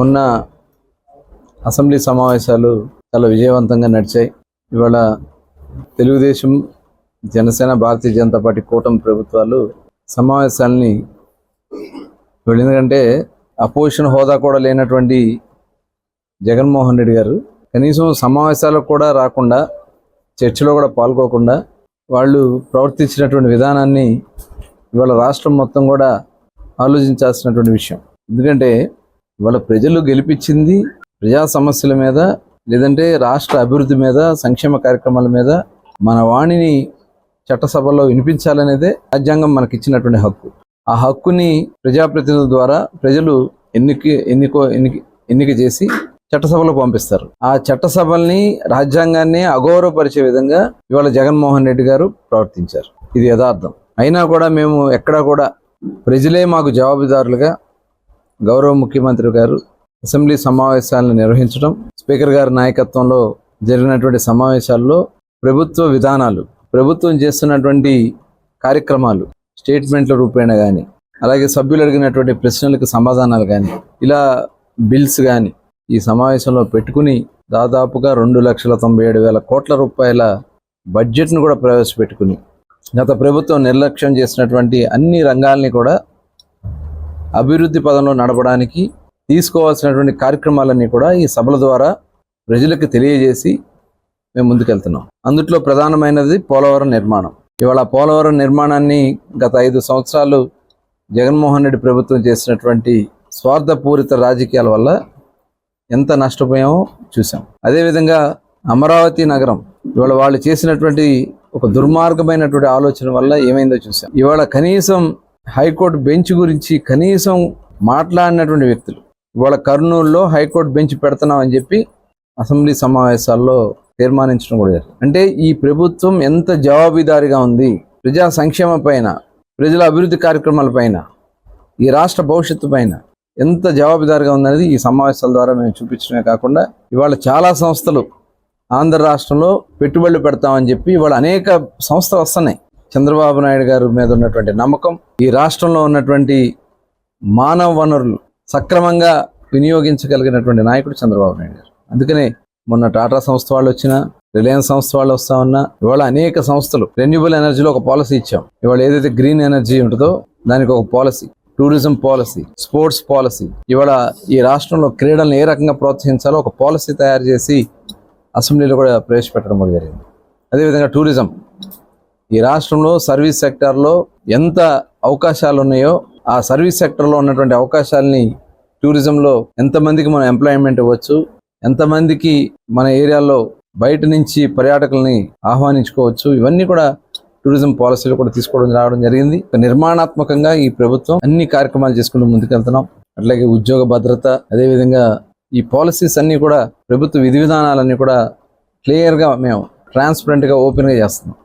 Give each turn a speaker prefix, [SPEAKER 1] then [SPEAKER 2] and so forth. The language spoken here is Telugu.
[SPEAKER 1] మొన్న అసెంబ్లీ సమావేశాలు చాలా విజయవంతంగా నడిచాయి. ఇవాళ తెలుగుదేశం జనసేన భారతీయ జనతా పార్టీ కూటమి ప్రభుత్వాలు సమావేశాలని వీళ్ళు ఎందుకంటే అపోజిషన్ హోదా కూడా లేనటువంటి జగన్మోహన్ రెడ్డి గారు కనీసం సమావేశాలకు కూడా రాకుండా చర్చలో కూడా పాల్గొకుండా వాళ్ళు ప్రవర్తించినటువంటి విధానాన్ని ఇవాళ రాష్ట్రం మొత్తం కూడా ఆలోచించాల్సినటువంటి విషయం. ఎందుకంటే ఇవాళ ప్రజలు గెలిపించింది ప్రజా సమస్యల మీద లేదంటే రాష్ట్ర అభివృద్ధి మీద సంక్షేమ కార్యక్రమాల మీద మన వాణిని చట్టసభలో వినిపించాలనేదే రాజ్యాంగం మనకి ఇచ్చినటువంటి హక్కు. ఆ హక్కుని ప్రజాప్రతినిధుల ద్వారా ప్రజలు ఎన్నిక ఎన్నికో ఎన్నిక ఎన్నిక చేసి చట్టసభలో పంపిస్తారు. ఆ చట్టసభల్ని రాజ్యాంగాన్ని అగౌరవపరిచే విధంగా ఇవాళ జగన్మోహన్ రెడ్డి గారు ప్రవర్తించారు. ఇది యథార్థం. అయినా కూడా మేము ఎక్కడా కూడా ప్రజలే మాకు జవాబుదారులుగా గౌరవ ముఖ్యమంత్రి గారు అసెంబ్లీ సమావేశాలను నిర్వహించడం స్పీకర్ గారి నాయకత్వంలో జరిగినటువంటి సమావేశాల్లో ప్రభుత్వ విధానాలు ప్రభుత్వం చేస్తున్నటువంటి కార్యక్రమాలు స్టేట్మెంట్ల రూపేణ కానీ అలాగే సభ్యులు అడిగినటువంటి ప్రశ్నలకు సమాధానాలు కానీ ఇలా బిల్స్ కానీ ఈ సమావేశంలో పెట్టుకుని దాదాపుగా రెండు లక్షల తొంభై ఏడు వేల కోట్ల రూపాయల బడ్జెట్ను కూడా ప్రవేశపెట్టుకుని గత ప్రభుత్వం నిర్లక్ష్యం చేసినటువంటి అన్ని రంగాల్ని కూడా అభివృద్ధి పదంలో నడపడానికి తీసుకోవాల్సినటువంటి కార్యక్రమాలన్నీ కూడా ఈ సభల ద్వారా ప్రజలకు తెలియజేసి మేము ముందుకెళ్తున్నాం. అందుట్లో ప్రధానమైనది పోలవరం నిర్మాణం. ఇవాళ పోలవరం నిర్మాణాన్ని గత ఐదు సంవత్సరాలు జగన్మోహన్ రెడ్డి ప్రభుత్వం చేసినటువంటి స్వార్థపూరిత రాజకీయాల వల్ల ఎంత నష్టపోయామో చూసాం అదేవిధంగా అమరావతి నగరం ఇవాళ వాళ్ళు చేసినటువంటి ఒక దుర్మార్గమైనటువంటి ఆలోచన వల్ల ఏమైందో చూసాం ఇవాళ కనీసం హైకోర్టు బెంచ్ గురించి కనీసం మాట్లాడినటువంటి వ్యక్తులు. ఇవాళ కర్నూలులో హైకోర్టు బెంచ్ పెడుతున్నామని చెప్పి అసెంబ్లీ సమావేశాల్లో తీర్మానించడం కూడా జరిగింది. అంటే ఈ ప్రభుత్వం ఎంత జవాబుదారీగా ఉంది? ప్రజా సంక్షేమ పైన ప్రజల అభివృద్ధి కార్యక్రమాల పైన ఈ రాష్ట్ర భవిష్యత్తు పైన ఎంత జవాబుదారీగా ఉందనేది ఈ సమావేశాల ద్వారా మేము చూపించడమే కాకుండా ఇవాళ చాలా సంస్థలు ఆంధ్ర రాష్ట్రంలో పెట్టుబడులు పెడతామని చెప్పి ఇవాళ అనేక సంస్థలు వస్తున్నాయి. చంద్రబాబు నాయుడు గారి మీద ఉన్నటువంటి నమ్మకం ఈ రాష్ట్రంలో ఉన్నటువంటి మానవ వనరులు సక్రమంగా వినియోగించగలిగినటువంటి నాయకుడు చంద్రబాబు నాయుడు గారు. అందుకనే మొన్న టాటా సంస్థ వాళ్ళు వచ్చినా రిలయన్స్ సంస్థ వాళ్ళు వస్తా ఉన్నా ఇవాళ అనేక సంస్థలు రెన్యూబుల్ ఎనర్జీలో ఒక పాలసీ ఇచ్చాం. ఇవాళ ఏదైతే గ్రీన్ ఎనర్జీ ఉంటుందో దానికి ఒక policy tourism policy sports policy ఇవాళ ఈ రాష్ట్రంలో క్రీడలను ఏ రకంగా ప్రోత్సహించాలో ఒక పాలసీ తయారు చేసి అసెంబ్లీలో కూడా ప్రవేశపెట్టడం కూడా జరిగింది. అదేవిధంగా టూరిజం ఈ రాష్ట్రంలో సర్వీస్ సెక్టార్లో ఎంత అవకాశాలు ఉన్నాయో ఆ సర్వీస్ సెక్టర్లో ఉన్నటువంటి అవకాశాలని టూరిజంలో ఎంతమందికి మనం ఎంప్లాయ్మెంట్ ఇవ్వచ్చు ఎంతమందికి మన ఏరియాలో బయట నుంచి పర్యాటకుల్ని ఆహ్వానించుకోవచ్చు ఇవన్నీ కూడా టూరిజం పాలసీలు కూడా తీసుకోవడం రావడం జరిగింది. నిర్మాణాత్మకంగా ఈ ప్రభుత్వం అన్ని కార్యక్రమాలు చేసుకుంటూ ముందుకెళ్తున్నాం. అట్లాగే ఉద్యోగ భద్రత అదేవిధంగా ఈ పాలసీస్ అన్నీ కూడా ప్రభుత్వ విధి విధానాలన్నీ కూడా క్లియర్గా మేము ట్రాన్స్పరెంట్గా ఓపెన్గా చేస్తున్నాం.